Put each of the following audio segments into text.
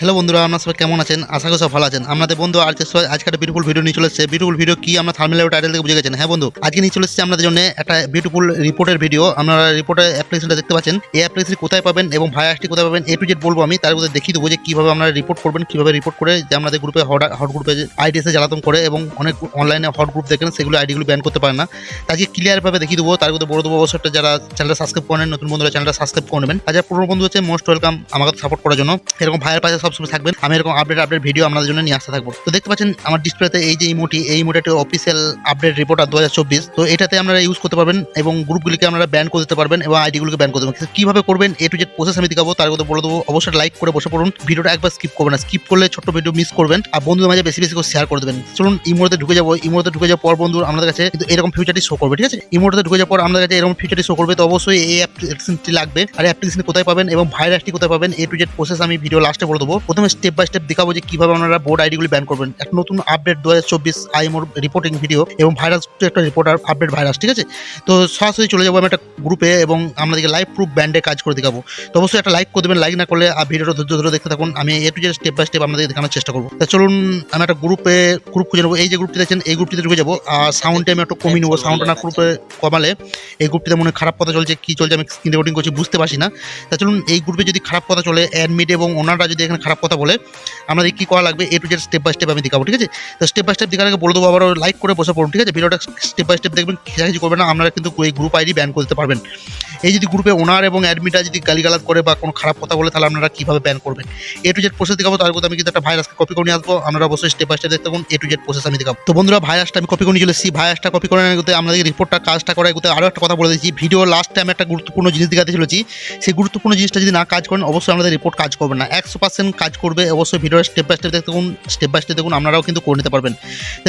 Hello বন্ধুরা, আপনার সবাই কেমন আছেন? আশা করি সব ভালো আছেন। আপনাদের বন্ধু আর আজকে একটা বিউটিফুল ভিডিও নিয়ে চলে এসেছে। বিউটিফুল ভিডিও কি? আমরা থার্মিল টাইটেল থেকে বুঝে গেছেন। হ্যাঁ বন্ধু, আজকে নিয়ে চলে এসেছে আপনাদের জন্য একটা বিউটিফুল রিপোর্টের ভিডিও আপনারা রিপোর্টের অ্যাপ্লিকেশনটা দেখতে পাচ্ছেন। এই অ্যাপ্লিকেশন কোথায় পাবেন এবং ভাইয়াসটি কোথায় পাবেন? এ টু জেড বলব আমি। তার মধ্যে দেখিয়ে দেবো যে কীভাবে আপনারা রিপোর্ট করবেন, কীভাবে রিপোর্ট করে যে আমাদের গ্রুপে হট হট গ্রুপে আইডিএসে জ্বালাতন করে এবং অনেক অনলাইনে হট গ্রুপ দেখেন, সেগুলো আইডিগুলো ব্যান করতে পারে না। তাকে ক্লিয়ারভাবে দেখিয়ে দেবো। তার মধ্যে বড় দেবো অবশ্যই যারা চ্যানেলটা সাবস্ক্রাইব করেন, নতুন বন্ধুরা চ্যানেলটা সাবস্ক্রাইব করে নেবেন। আর পুরনো বন্ধু হচ্ছে মোস্ট ওয়েলকাম আমাকে সাপোর্ট করার জন্য। এরকম ভাইয়ের পাশে সবসময় থাকবেন। আমি এরকম আপডেট আপডেট ভিডিও আপনাদের জন্য নিয়ে আসতে থাকব। তো দেখতে পাচ্ছেন, আমার ডিসপ্লেতে এই যে ইমোটি এই ইমোটি অফিসিয়াল আপডেট রিপোর্টার দু হাজার চব্বিশ। তো এটাতে আপনারা ইউজ করতে পারবেন এবং গ্রুপগুলিকে আপনারা ব্যান করে দিতে পারবেন এবং আইডিগুলোকে ব্যান করে দেবেন কিন্তু কীভাবে করবেন এ টু জেড প্রসেস আমি দেখাবো, তার কথা বলে দেবো, অবশ্যই লাইক করে বসে পড়ুন। ভিডিওটা একবার স্কিপ করবেন না। স্কিপ করলে ছোট্ট ভিডিও মিস করবেন আর বন্ধুদের মাঝে বেশি বেশি করে শেয়ার করে দেবেন। চলুন ইমোতে ঢুকে যাব। ইমোতে ঢুকে যাওয়ার পর বন্ধু আমাদের কাছে কিন্তু এরকম ফিউচারটি শো করবে, ঠিক আছে? ইমোতে ঢুকে যাওয়ার পর আমাদের কাছে এরকম ফিউচারটি শো করবে। তো অবশ্যই এই অ্যাপ্লিকেশনটি লাগবে। আর অ্যাপ্লিকেশন কোথায় পাবেন এবং ভাইরাসটি কোথায় পাবেন এ টু জেড প্রসেস আমি ভিডিও লাস্টে বলে দেবো। প্রথমে স্টেপ বাই স্টেপ দেখাবো যে কীভাবে আপনারা বোর্ড আইডিগুলি ব্যান করবেন। একটা নতুন আপডেট দু হাজার চব্বিশ আইমোর রিপোর্টিং ভিডিও এবং ভাইরাস একটা রিপোর্টার আপডেট ভাইরাস ঠিক আছে? তো সরাসরি চলে যাব আমি একটা গ্রুপে এবং আমাদেরকে লাইভ প্রুফ ব্যান্ডে কাজ করে দেখাবো। তো অবশ্যই একটা লাইক করে দেবেন লাইক না করলে আর ভিডিওটা ধৈর্য ধরে দেখতে থাকুন। আমি A to step by step আপনাদের দেখানোর চেষ্টা করব। তা চলুন, আমি একটা গ্রুপে গ্রুপ খুঁজে নেব। এই যে গ্রুপটি দেখছেন এই গ্রুপটিতে ঢুকে যাব। আর সাউন্ডটা আমি একটু কমিয়ে নেব। সাউন্ডটা না গ্রুপে কমালে এই গ্রুপটিতে মনে খারাপ কথা চলছে, কি চলছে আমি স্ক্রিন রেকর্ডিং করছি বুঝতে পারছি না। তা চলুন, এই গ্রুপে যদি খারাপ কথা চলে অ্যাডমিট এবং ওনাররা যদি এখানে খারাপ কথা বলে আমাদের কী করা লাগবে A to Z step by step আমি দেখাবো, ঠিক আছে? তো স্টেপ বাই স্টেপ দেখার আগে বলে দেবো আবার লাইক করে বসে পড়ুন, ঠিক আছে? ভিডিওটা স্টেপ বাই স্টেপ দেখবেন, কিছু করবেন না, আপনারা কিন্তু এই গ্রুপ আইডি ব্যান করতে পারবেন। এই যদি গ্রুপে ওনার এবং অ্যাডমিটা যদি গালিগালাজ করে বা কোনো খারাপ কথা বলে, তাহলে আপনারা কীভাবে ব্যান করবেন? এ টু জেড প্রসেস দেখাবো, তার আমি কিন্তু একটা ভাইরাসকে কপি করে নিয়ে আসব। আপনারা অবশ্যই স্টেপ বাই স্টেপ দেখতে থাকুন এ টু জেড প্রসেস আমি দেখাবো। তো বন্ধুরা ভাইরাসটা আমি কপি করে নিয়ে চলে এসেছি। ভাইরাসটা কপি করে নিয়ে আমাদের রিপোর্টটা কাজটা করে এগুতে আরও একটা কথা বলে দিচ্ছি। ভিডিও লাস্ট টাইম একটা গুরুত্বপূর্ণ জিনিস দেখাতে চলেছি। সেই গুরুত্বপূর্ণ জিনিসটা যদি না কাজ করেন, অবশ্যই আমাদের রিপোর্ট কাজ করবে না। একশো পার্সেন্ট কাজ করবে, অবশ্যই ভিডিও স্টেপ বাই স্টেপ দেখতে থাকুন স্টেপ বাই স্টেপ দেখুন, আপনারাও কিন্তু করে নিতে পারবেন।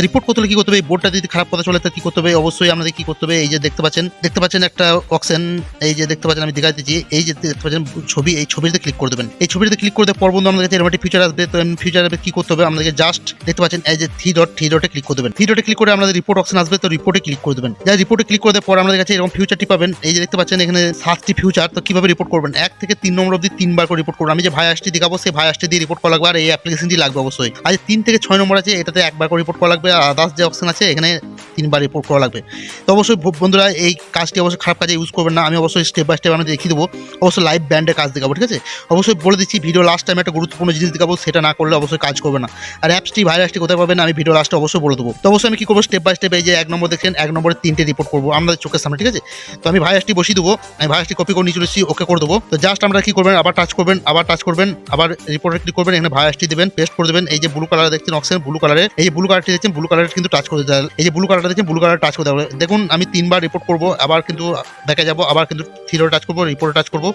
রিপোর্ট করতে হলে কী করতে হবে? এই বোর্ডটা যদি খারাপ কথা চলে, তো কী করতে হবে? অবশ্যই আমাদের কী করতে হবে? এই যে দেখতে পাচ্ছেন দেখতে পাচ্ছেন একটা অক্সেন এই যে দেখতে পাচ্ছেন, আমি দেখা দিচ্ছি এই যে দেখতে পাচ্ছেন, ছবি, এই ছবিতে ক্লিক করে দেবেন। এই ছবিতে ক্লিক করে দেওয়ার পর বন্ধু, আমাদের কাছে এরকম ফিচার আসবে। তো ফিচার কী করতে হবে? আমাদেরকে জাস্ট দেখতে পাচ্ছেন, এই যে থ্রি ডট থ্রি ডটে ক্লিক করে দেবেন। থ্রি ডটে ক্লিক করে আমাদের রিপোর্ট অপশন আসবে, তো রিপোর্টে ক্লিক করে দেবেন। যা রিপোর্টে ক্লিক করে দেওয়ার পর আমাদের কাছে এরকম ফিউচারটি পাবেন। এই যে দেখতে পাচ্ছেন, এখানে সাতটি ফিউচার তো কীভাবে রিপোর্ট করবেন? এক থেকে তিন নম্বর অব্দি তিনবার করে রিপোর্ট করবেন আমি যে ভাইয়াসটি দেখাবো, সেই ভাইয়াসটি দিয়ে রিপোর্ট করা লাগবে, আর এই অ্যাপ্লিকেশনটি লাগবে অবশ্যই। আর তিন থেকে ছয় নম্বর আছে, এটাতে একবার করে রিপোর্ট করা লাগবে, আর আদার্স যে অপশন আছে, এখানে তিনবার রিপোর্ট করা লাগবে। তো অবশ্যই বন্ধুরা, এই কাজটি অবশ্যই খারাপ কাজে ইউজ করবেন না। আমি অবশ্যই স্টেপ বাই স্টেপ আমি দেখিয়ে দেবো। অবশ্যই লাইভ ব্যান্ডে কাজ দেখাবো, ঠিক আছে? অবশ্যই বলে দিচ্ছি ভিডিও লাস্ট টাইম একটা গুরুত্বপূর্ণ জিনিস দেখাবো, সেটা না করলে অবশ্যই কাজ করবে না। আর অ্যাপসটি ভাইরাসটি কোথায় পাবেন, আমি ভিডিও লাস্টে অবশ্যই বলে দেবো। তো অবশ্যই আমি কী করব স্টেপ বাই স্টেপ এই যে এক নম্বর দেখেন, এক নম্বরে তিনটে রিপোর্ট করব আমাদের চোখের সামনে, ঠিক আছে? তো আমি ভাইরাসটি বসিয়ে দেবো, আমি ভাইরাসটি কপি করে নিয়ে চলেছি ওকে করে দেবো। তো জাস্ট আমরা কী করবেন, আবার টাচ করবেন, আবার টাচ করবেন, আবার রিপোর্টে ক্লিক করবেন, এখানে ভাইরাসটি দেবেন পেস্ট করে দেবেন, এই যে ব্লু কালার দেখছেন অক্সিজেন ব্লু কালারে এই যে ব্লু কালারটি দেখছেন ব্লু কালার কিন্তু টাচ করে হবে। এই যে ব্লু কালারটা দেখছেন ব্লু কালার টাচ করে দেওয়া। দেখুন, আমি তিনবার রিপোর্ট করব, আবার কিন্তু দেখা যাব, আবার কিন্তু থ্রিডোরে টাচ করব রিপোর্টে টাচ করব,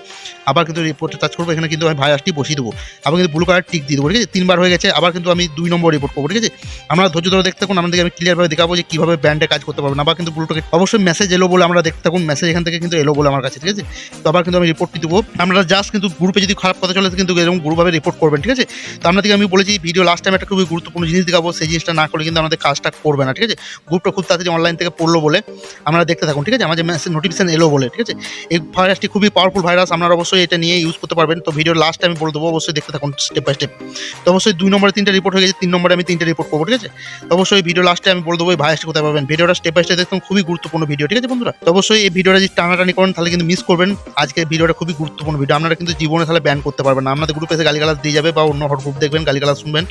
আবার কিন্তু রিপোর্টে টাচ করব, এখানে কিন্তু আমি ভাইরাসটি বসিয়ে দেবো। আবার কিন্তু ব্লু কালার টিক দিয়ে দেবো, ঠিক আছে? তিনবার হয়ে গেছে, আবার কিন্তু আমি দুই নম্বর রিপোর্ট করব, ঠিক আছে? আমরা ধৈর্য ধরে দেখতে থাকুন, আমাদেরকে আমি ক্লিয়ারভাবে দেখাবো যে কীভাবে ব্যান্ডে কাজ করতে পারবেন আবার কিন্তু ব্লুটাকে অবশ্যই মেসেজ এলো বলে আমরা দেখতে থাকুন মেসেজ এখান থেকে কিন্তু এলো বলে আমার কাছে, ঠিক আছে? তো আবার কিন্তু আমি রিপোর্টটি দেবো। আমরা জাস্ট কিন্তু গ্রুপে যদি খারাপ কথা চলে, কিন্তু এরকম গ্রুপভাবে রিপোর্ট করবেন, ঠিক আছে? তো আপনাদেরকে আমি বলেছি ভিডিও লাস্ট টাইম একটা খুবই গুরুত্বপূর্ণ জিনিস দেখাবো, সেই জিনিসটা না করলে কিন্তু আমাদের কাজটা করবে না, ঠিক আছে? গ্রুপটা খুব তাড়াতাড়ি অনলাইন থেকে পড়ল বলে আমরা দেখতে থাকুন, ঠিক আছে? আমাদের মেসেজ নোটিফিকেশন এলো বলে, ঠিক আছে? এই ভাইরাসটি খুবই পাওয়ারফুল ভাইরাস আপনারা অবশ্যই এটা নিয়ে ইউজ করতে পারবেন। তো ভিডিও লাস্ট আমি বলে দেবো, অবশ্যই দেখতে থাকুন স্টেপ বাই স্টেপ তো অবশ্যই দুই নম্বরে তিনটা রিপোর্ট হয়ে গেছে, তিন নম্বরে আমি তিনটা রিপোর্ট করব, ঠিক আছে? অবশ্যই ভিডিও লাস্টে আমি বলে দেবো, এই ভাইরাসটি কোথায় পাবেন। ভিডিওটা স্টেপ বাই স্টেপ দেখুন, খুবই গুরুত্বপূর্ণ ভিডিও ঠিক আছে বন্ধুরা? তো অবশ্যই এই ভিডিওটা যদি টানাটানি করেন, তাহলে কিন্তু মিস করবেন। আজকে ভিডিওটা খুবই গুরুত্বপূর্ণ ভিডিও আপনারা কিন্তু জীবনে তাহলে ব্যান করতে পারবেন না। আপনাদের গ্রুপে এসে গালিগালাজ দিয়ে যাবে বা অন্য হট গ্রুপ দেখবেন, গালিগালাজ শুনবেন।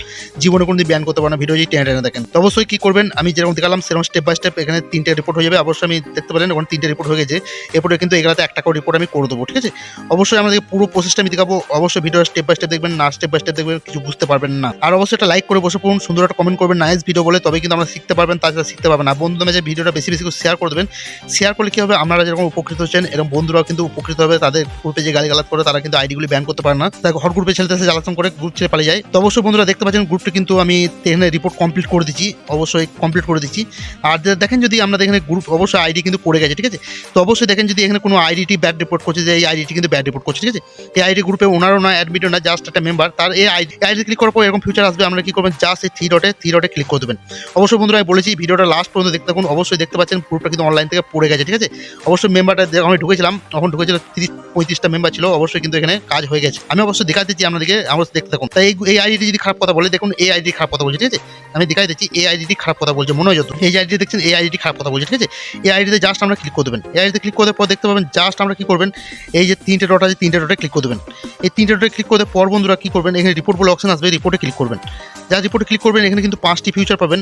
জীবনে কোনো ব্যান করতে পারেন না ভিডিও যদি টেনে টেনে দেখেন। তো অবশ্যই কি করবেন, আমি যেরকম দেখালাম, সেরকম স্টেপ বাই স্টেপ এখানে তিনটে রিপোর্ট হয়ে যাবে। অবশ্যই আমি দেখতে পারেন এখন তিনটে রিপোর্ট হয়ে গেছে। এরপরে কিন্তু এগুলোতে একটা করে রিপোর্ট আমি করে দেবো, ঠিক আছে? অবশ্যই আমাদের পুরো প্রসেসটা আমি দেখাবো, অবশ্যই ভিডিও স্টেপ বাই স্টেপ দেখবেন, না স্টেপ বাই স্টেপ দেখবেন, কিছু বুঝতে পারবেন না। আর অবশ্যই একটা লাইক করে বসে পড়ুন, সুন্দর একটা কমেন্ট করবেন নাইস ভিডিও বলে তবে কিন্তু আমরা শিখতে পারবেন, তাছাড়া শিখতে পারবেন না। বন্ধুদের মাঝে ভিডিওটা বেশি বেশি করে শেয়ার করে দেবেন শেয়ার করলে কি হবে, আপনারা যেরকম উপকৃত হচ্ছেন, এরকম বন্ধুরাও কিন্তু উপকৃত হবে, তাদের গ্রুপে যে গালি গালাত করে, তারা কিন্তু আইডিগুলি ব্যান করতে পারে না। তাই হট গ্রুপে এসে জ্বালাতন করে গ্রুপ ছেড়ে পালিয়ে যায়। তো অবশ্যই বন্ধুরা, দেখতে পাচ্ছেন গ্রুপটি কিন্তু আমি এখানে রিপোর্ট কমপ্লিট করে দিচ্ছি, অবশ্যই কমপ্লিট করে দিচ্ছি। আর দেখেন যদি আমাদের এখানে গ্রুপ অবশ্যই আইডি কিন্তু পড়ে গেছে, ঠিক আছে? তো অবশ্যই দেখেন যদি এখানে কোনো আইডিটি ব্যাড রিপোর্ট করছে যে এই আইডিটি কিন্তু ব্যাড রিপোর্ট করছে, ঠিক আছে? এই আইডি গ্রুপে ওনারও না অ্যাডমিটও না জাস্ট একটা মেম্বার তার এই আইডি আইডি ক্লিক করার পর এরকম ফিউচার আসবে, আমরা কি করবেন? জাস্ট এই থ্রি ডটে থ্রি ডটে ক্লিক করে দেবেন। অবশ্যই বন্ধুরা, আমি বলেছি, ভিডিওটা লাস্ট পর্যন্ত দেখতে থাকুন, অবশ্যই দেখতে পাচ্ছেন গ্রুপটা কিন্তু অনলাইন থেকে পড়ে গেছে, ঠিক আছে? অবশ্যই মেম্বারটা আমি ঢুকেছিলাম, তখন ঢুকেছিল তিরিশ, পঁয়ত্রিশটা মেম্বার ছিল, অবশ্যই কিন্তু এখানে কাজ হয়ে গেছে। আমি অবশ্যই দেখাতে দিচ্ছি আপনাদেরকে আমরা দেখতে থাকুন। তাই এই- এই আইডিটি যদি খারাপ কথা বলে, দেখুন, এই আইডি খারাপ কথা বলছে, ঠিক আছে? আমি দেখাই দিচ্ছি এই আইডিটি খারাপ কথা বলছে, মনে হয় এই আইডি দেখছেন এই আইডিটি খারাপ কথা বলছে, ঠিক আছে? এই আইডিতে জাস্ট আমরা ক্লিক করে দেবেন। এই আইডিতে ক্লিক করার পর দেখতে পাবেন জাস্ট আমরা কি করবেন, এই যে তিনটে ডট আছে, তিনটে ডটে ক্লিক করে দেবেন। এই তিনটে ডটে ক্লিক করে পর বন্ধুরা কি করবেন, এখানে রিপোর্ট বলে অপশন আসবে রিপোর্টে ক্লিক করবেন। যা রিপোর্টে ক্লিক করবেন, এখানে কিন্তু পাঁচটি ফিউচার পাবেন।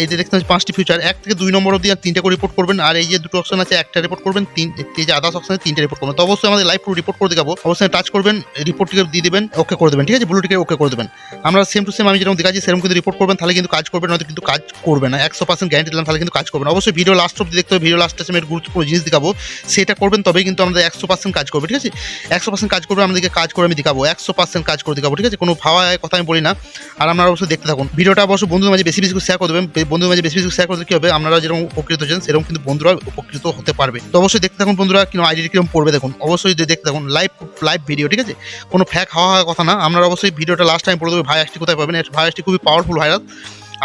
এই যে দেখতে পাঁচটি ফিউচার এক থেকে দুই নম্বর অবধি আর তিনটে করে রিপোর্ট করবেন, আর এই যে দুটো অপশন আছে, একটা রিপোর্ট করবেন, তিন, এই যে আদার্স অপশনে তিনটে রিপোর্ট করবেন। তো অবশ্যই আমাদের লাইভ পুরো রিপোর্ট করে দেখাবো। অবশ্যই টাচ করবেন রিপোর্টটিকে দিয়ে দেবেন ওকে করে দেবেন, ঠিক আছে? ব্লুটিকে ওকে করে দেবেন। আমরা সেম টু সেম আমি যেরকম দেখাচ্ছি, সেরকম কিন্তু রিপোর্ট করবেন, তাহলে কিন্তু কাজ করবে নয়তো কিন্তু কাজ করবে না। একশো পার্সেন্ট গ্যারান্টি দিলাম, তাহলে কিন্তু কাজ করবে না। অবশ্যই ভিডিও লাস্ট অব্দি দেখতে হবে। ভিডিও লাস্ট আমি গুরুত্বপূর্ণ জিনিস দেখাবো। সেটা করবেন তবেই কিন্তু আমাদের একশো পার্সেন্ট কাজ করবে, ঠিক আছে? একশো পার্সেন্ট কাজ করবে, আমাদেরকে কাজ করে আমি দেখাবো। একশো পার্সেন্ট কাজ করে দেখাবো, ঠিক আছে? কোনো ভাবা কথা আমি বলি না। আর আপনারা অবশ্যই দেখতে থাকুন। ভিডিওটা অবশ্যই বন্ধুদের মাঝে বেশি বেশি শেয়ার করে দেবেন। বন্ধুদের মাঝে বেশি বেশি শেয়ার করলে কি হবে? আপনারা যেরকম উপকৃত হচ্ছেন, সেরকম কিন্তু বন্ধুরা উপকৃত হতে পারবে। তো অবশ্যই দেখতে থাকুন বন্ধুরা কিন্তু আইডি কীরকম পড়বে দেখুন। অবশ্যই দেখতে থাকুন লাইভ লাইভ ভিডিও ঠিক আছে? কোনো ফ্যাক হওয়া কথা না। আপনারা অবশ্যই ভিডিওটা লাস্ট টাইম পড়ে দেবে ভাই আসটি কোথায় পাবেন? ভাই আসটি খুবই পাওয়ারফুল ভাইরাস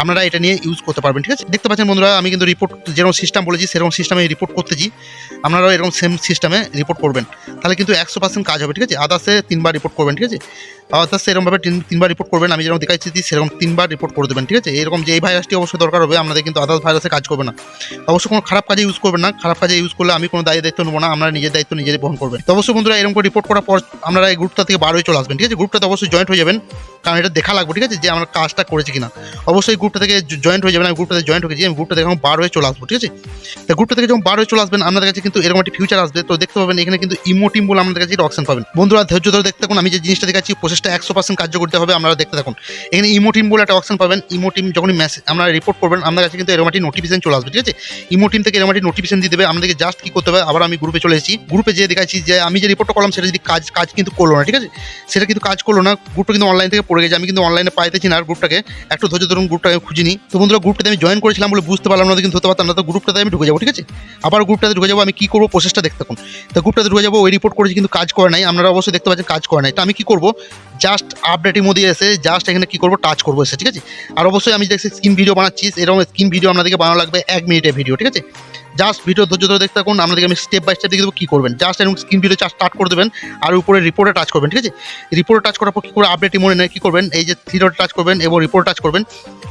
আপনারা এটা নিয়ে ইউজ করতে পারবেন, ঠিক আছে? দেখতে পাচ্ছেন বন্ধুরা, আমি কিন্তু রিপোর্ট যেরকম সিস্টেম বলেছি, সেরকম সিস্টেমে রিপোর্ট করতেছি আপনারাও এরকম সেম সিস্টেমে রিপোর্ট করবেন। তাহলে কিন্তু একশো পার্সেন্ট কাজ হবে, ঠিক আছে? আদার্সে তিনবার রিপোর্ট করবেন, ঠিক আছে? আদার্সে এরকমভাবে তিন তিনবার রিপোর্ট করবেন, আমি যেরকম দেখাচ্ছি সেরকম তিনবার রিপোর্ট করে দেবেন, ঠিক আছে? এরকম যে এই ভাইরাসটি অবশ্যই দরকার হবে, আপনাদের কিন্তু আদার্স ভাইরাসে কাজ করবে না। অবশ্যই কোনো খারাপ কাজে ইউজ করবেন না, খারাপ কাজে ইউজ করলে আমি কোনো দায়ী দায়িত্ব নেব না, আপনারা নিজের দায়িত্ব নিজেরাই বহন করবেন। তো অবশ্যই বন্ধুরা, এরকম করে রিপোর্ট করার পর আপনারা এই গ্রুপটা থেকে বার হয়ে চলে আসবেন, ঠিক আছে? গ্রুপটাতে অবশ্যই জয়েন্ট হয়ে যাবেন, কারণ এটা দেখা লাগবে, ঠিক আছে? যে আমরা কাজটা করেছি কিনা। অবশ্যই গ্রুপটা থেকে জয়েন্ট হয়ে যাবেন আমি গ্রুপটাতে জয়েন্ট হয়েছি আমি গ্রুপটা থেকে বার হয়ে চলে আসব, ঠিক আছে? তো গ্রুপটা থেকে যখন বার হয়ে চলে আসবেন, আপনাদের কাছে কিন্তু এরকম একটি ফিউচার আসবে, তো দেখতে পাবেন এখানে কিন্তু ইমোটিম বলে আমাদের কাছে অপশন পাবেন। বন্ধুরা, ধৈর্য ধরে দেখতে থাকুন, আমি যে জিনিসটা দেখাচ্ছি প্রসেসটা একশো পার্সেন্ট কার্য করতে হবে, আপনারা দেখতে থাকুন। এখানে ইমোটিম বলে একটা অপশন পাবেন ইমোটিম যখনই মেসেজ আমরা রিপোর্ট করবেন আপনার কাছে কিন্তু এরকম একটি নোটিফিকেশন চলে আসবে, ঠিক আছে? ইমোটিম থেকে এরকম একটি নোটিফিকেশন দিয়ে দেবে আমাদেরকে জাস্ট কি করতে হবে, আবার আমি গ্রুপে চলে এসেছি। গ্রুপে যে দেখাচ্ছি যে, আমি যে রিপোর্টটা করলাম, সেটা যদি কাজ কাজ কিন্তু করল না, ঠিক আছে? সেটা কিন্তু কাজ করল না গ্রুপটা কিন্তু অনলাইন থেকে পড়ে গেছে, আমি কিন্তু অনলাইনে পাইতেছি না আর গ্রুপটাকে একটু ধৈর্য ধরুন গ্রুপটাকে খুঁজিনি। তো বন্ধুরা গ্রুপটাতে আমি জয়েন করেছিলাম বলে বুঝতে পারলাম না, কিন্তু হতে পারতাম না। তো গ্রুপটাতে আমি ঢুকে যাব, ঠিক আছে? আবার গ্রুপটাতে ঢুকে যাব, আমি কী করব প্রসেসটা দেখতে থাকুন। তো গ্রুপটাতে ঢুকে যাব, ওই রিপোর্ট করেছি, কিন্তু কাজ করে নাই। আপনারা অবশ্যই দেখতে পাচ্ছেন, কাজ করে নাই। তো আমি কী করব? জাস্ট আপডেটের মধ্যে এসে জাস্ট এখানে কী করব? টাচ করব এসে, ঠিক আছে? আর অবশ্যই আমি দেখছি স্ক্রিন ভিডিও বানাচ্ছি, এরকম স্ক্রিন ভিডিও আপনাদেরকে বানানো লাগবে এক মিনিটের ভিডিও ঠিক আছে? জাস্ট ভিডিও ধৈর্য ধরে দেখতে থাকুন, আপনাদেরকে আমি স্টেপ বাই স্টেপ দেখে দেবো কী করবেন। জাস্ট এবং স্ক্রিন ভিডিও স্টার্ট করে দেবেন, আর উপরে রিপোর্টে টাচ করবেন, ঠিক আছে? রিপোর্টে টাচ করার পর কী করে আপডেট মনে নেয় কী করবেন? এই যে থ্রি টাচ করবেন এবং রিপোর্ট টাচ করবেন।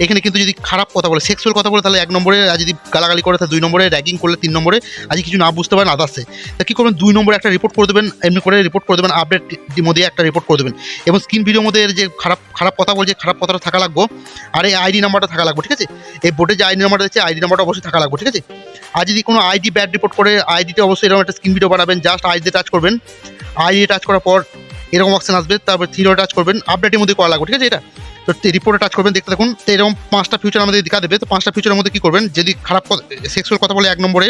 এখানে কিন্তু যদি খারাপ কথা বলে সেক্সুয়াল কথা বলে, তাহলে এক নম্বরে, আর যদি গালাগালি করে, তাহলে দুই নম্বরে র্যাগিং করলে তিন নম্বরে আজ কিছু না বুঝতে পারেন আদার্সে তা কী করবেন? দুই নম্বরে একটা রিপোর্ট করে দেবেন, এমনি করে রিপোর্ট করে দেবেন আপডেট মধ্যে একটা রিপোর্ট করে দেবেন। এবং স্ক্রিন ভিডিওর মধ্যে যে খারাপ খারাপ কথা বলছে খারাপ কথাটা থাকা লাগবো, আর এই আইডি নাম্বারটা থাকা লাগবে, ঠিক আছে? এই বোর্ডে যে আইডি নাম্বারটা দিচ্ছে আইডি নাম্বারটা অবশ্যই থাকা লাগবো, ঠিক আছে? আর যদি কোনো আইডি ব্যাড রিপোর্ট করে আইডিতে অবশ্যই এরকম একটা স্ক্রিন ভিডিও বানাবেন জাস্ট আইডিতে টাচ করবেন। আইডি টাচ করার পর এরকম অপশান আসবে, তারপর থ্রিও টাচ করবেন আপডেটের মধ্যে করা লাগবে, ঠিক আছে এটা? তো রিপোর্টে টাচ করবেন, দেখতে থাকুন। তো এরকম পাঁচটা ফিউচার আমাদের দেখা দেবে তো পাঁচটা ফিউচারের মধ্যে কী করবেন? যদি খারাপ সেক্সুয়াল কথা বলে এক নম্বরে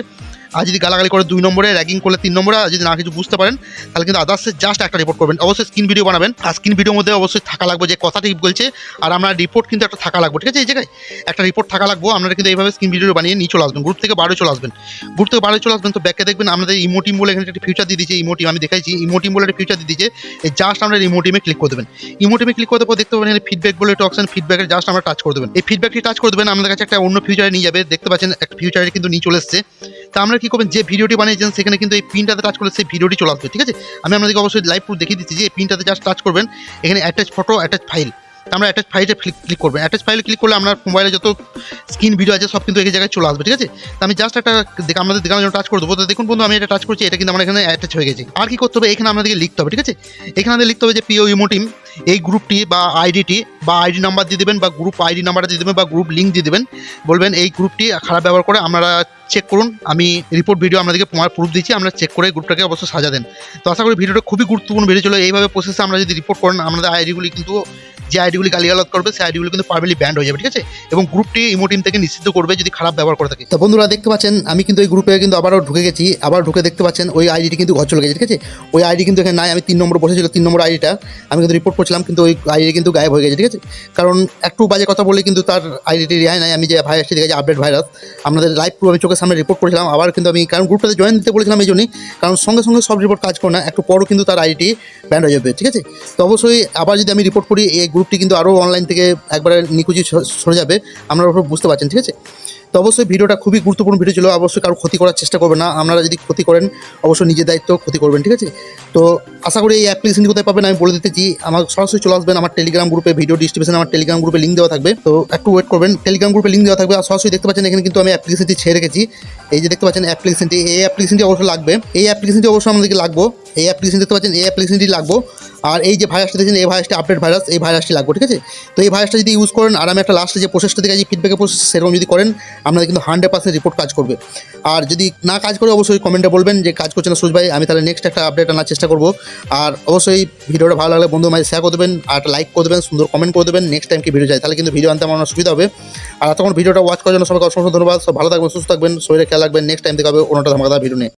আর যদি গালাগালি করে দুই নম্বরে র্যাগিং করলে তিন নম্বরে, আর যদি না কিছু বুঝতে পারেন, তাহলে কিন্তু আদার্সের জাস্ট একটা রিপোর্ট করবেন। অবশ্যই স্ক্রিন ভিডিও বানাবেন। আর স্ক্রিন ভিডিওর মধ্যে অবশ্যই থাকা লাগবে যে কথা ঠিক বলছে, আর আমরা রিপোর্ট কিন্তু একটা থাকা লাগবে, ঠিক আছে? এই জায়গায় একটা রিপোর্ট থাকা লাগবো, আপনারা কিন্তু এইভাবে স্ক্রিন ভিডিও বানিয়ে নিয়ে চলে আসবেন। গ্রুপ থেকে বারো চলে আসবেন। গ্রুপ থেকে বারো চলে আসবেন তো ব্যাকে দেখবেন আমাদের ইমোটিম বলে এখানে একটা ফিউচার দিয়ে দিয়েছে ইমোটিম আমি দেখাইছি ইমোটিম বলে একটা ফিউচার দিয়ে দিয়েছে, এই জাস্ট আমরা ইমোটিমে ক্লিক করে দেবেন। ইমোটিমে ক্লিক করতে পর দেখতে পাবেন এখানে ফিডব্যাক বলে একটা অপশন ফিডব্যাকের জাস্ট আমরা টাচ করে দেবেন। এই ফিডব্যাকটি টাচ করে দেবেন, আমাদের কাছে একটা অন্য ফিউচারে নিয়ে যাবে, দেখতে পাচ্ছেন একটা ফিউচারে কিন্তু নিয়ে চলে এসছে। তা আমরা কি করবেন? যে ভিডিওটি বানিয়েছেন, সেখানে কিন্তু এই পিনটাতে টাচ করলে সেই ভিডিওটি চলে আসবে, ঠিক আছে? আমি আপনাদেরকে অবশ্যই লাইভ প্রুফ দেখিয়ে দিচ্ছি যে এই পিনটাতে জাস্ট টাচ করবেন। এখানে অ্যাটাচ ফটো অ্যাটাচ ফাইল আমরা অ্যাটাচ ফাইলে ক্লিক করবেন অ্যাটাচ ফাইলে ক্লিক করলে আপনার মোবাইলে যত স্ক্রিন ভিডিও আছে, সব কিন্তু এই জায়গায় চলে আসবে, ঠিক আছে? তো আমি জাস্ট একটা আমাদের দেখানোর জন্য টাচ করে দেবো। তো দেখুন বন্ধু, আমি এটা টাচ করছি, এটা কিন্তু আমার এখানে অ্যাটাচ হয়ে গেছে। আর কি করতে হবে? এখানে আপনাদেরকে লিখতে হবে, ঠিক আছে? এখানে আমাদের লিখতে হবে যে পিও ইমোটিম এই গ্রুপটি বা আইডিটি বা আইডি নাম্বার দিয়ে দেবেন বা গ্রুপ আইডি নাম্বারটা দিয়ে দেবেন বা গ্রুপ লিঙ্ক দিয়ে দেবেন। বলবেন এই গ্রুপটি খারাপ ব্যবহার করে আপনারা চেক করুন। আমি রিপোর্ট ভিডিও আপনাদেরকে প্রমাণ প্রুফ দিচ্ছি, আমরা চেক করে গ্রুপটাকে অবশ্যই সাজা দেন। তো আশা করি ভিডিওটা খুবই গুরুত্বপূর্ণ ভিডিও ছিল। এইভাবে প্রসেসে আমরা যদি রিপোর্ট করেন, আমাদের আইডিগুলি কিন্তু, যে আইডিগুলি গালিগালাজ করবে, সেই আইডিগুলো কিন্তু পারমানেন্টলি ব্যান্ড হয়ে যাবে, ঠিক আছে? এবং গ্রুপটি ইমোটিম থেকে নিশ্চিত করবে যদি খারাপ ব্যবহার করে থাকে। তো বন্ধুরা, দেখতে পাচ্ছেন, আমি কিন্তু এই গ্রুপে কিন্তু আবারও ঢুকে গেছি। আবার ঢুকে দেখতে পাচ্ছেন, ওই আইডিটি কিন্তু ঘর চলে গেছে, ঠিক আছে? ওই আইডি কিন্তু এখানে নাই, আমি তিন নম্বর বসেছিল, তিন নম্বর আইডিটা আমি কিন্তু রিপোর্ট করছিলাম, কিন্তু ওই আইডি কিন্তু গায়েব হয়ে গেছে, ঠিক আছে? কারণ একটু বাজে কথা বলে কিন্তু তার আইডিটি রেহাই নাই। আমি যে ভাইরাসটি দেখেছি আপডেট ভাইরাস। আপনাদের লাইভ প্রুফ আমি চোখের সামনে রিপোর্ট করেছিলাম। আবার কিন্তু আমি কারণ গ্রুপটাতে জয়েন দিতে বলেছিলাম এই জন্যই। কারণ সঙ্গে সঙ্গে সব রিপোর্ট কাজ করে না, একটু পরও কিন্তু তার আইডিটি ব্যান্ড হয়ে যাবে ঠিক আছে? তো অবশ্যই আবার যদি আমি রিপোর্ট করি, এই গ্রুপটি কিন্তু আরও অনলাইন থেকে একবারে নিকুচি সরে যাবে। আপনারা বুঝতে পারছেন, ঠিক আছে? তো অবশ্যই ভিডিওটা খুবই গুরুত্বপূর্ণ ভিডিও ছিল, অবশ্যই কারও ক্ষতি করার চেষ্টা করবেন না, আপনারা যদি ক্ষতি করেন, অবশ্যই নিজের দায়িত্ব ক্ষতি করবেন, ঠিক আছে? তো আশা করি এই অ্যাপ্লিকেশনটি কোথায় পাবেন আমি বলে দিতেছি, আমার সরাসরি চলে আসবেন আমার টেলিগ্রাম গ্রুপে ভিডিও ডিস্ট্রিবিউশন আমার টেলিগ্রাম গ্রুপে লিঙ্ক দেওয়া থাকবে। তো একটু ওয়েট করবেন টেলিগ্রাম গ্রুপে লিঙ্ক দেওয়া থাকবে, আর সরাসরি দেখতে পাচ্ছেন এখানে কিন্তু আমি অ্যাপ্লিকেশনটি ছেড়ে রেখেছি। এই যে দেখতে পাচ্ছেন অ্যাপ্লিকেশনটি এই অ্যাপ্লিকেশনটি অবশ্যই লাগবে। এই অ্যাপ্লিকেশনটি অবশ্যই আমাদেরকে লাগবে। এই অ্যাপ্লিকেশন দেখতে পাচ্ছেন, এই অ্যাপ্লিকেশনটি লাগবো। আর এই যে ভাইরাসটা দেখছেন, এই ভাইরাসটি আপডেট ভাইরাস এই ভাইরাসটি লাগবে, ঠিক আছে? তো এই ভাইরাসটা যদি ইউজ করেন, আর আমি একটা লাস্টে যে প্রসেসটা দিকে ফিডব্যাকের প্রসেস সেরকম যদি করেন, আপনাদের কিন্তু হান্ড্রেড পার্সেন্ট রিপোর্ট কাজ করবে। আর যদি না কাজ করে, অবশ্যই কমেন্টে বলবেন যে কাজ করছে না সুজ ভাই, আমি তাহলে নেক্সট একটা আপডেট আনার চেষ্টা করব। আর অবশ্যই ভিডিওটা ভালো লাগলে বন্ধু মাঝে শেয়ার করে দেবেন, আর একটা লাইক করে দেবেন, সুন্দর কমেন্ট করে দেবেন নেক্সট টাইম কি ভিডিও যায়, তাহলে কিন্তু ভিডিও আনতে আমার সুবিধা হবে। আর তখন ভিডিওটা ওয়াচ করার জন্য সবাইকে অসংখ্য ধন্যবাদ, সব ভালো থাকবেন, সুস্থ থাকবেন, শরীরে খেয়াল রাখবেন নেক্সট টাইম থেকে হবে অন্যটা ধামাকাদার ভিডিও নিয়ে।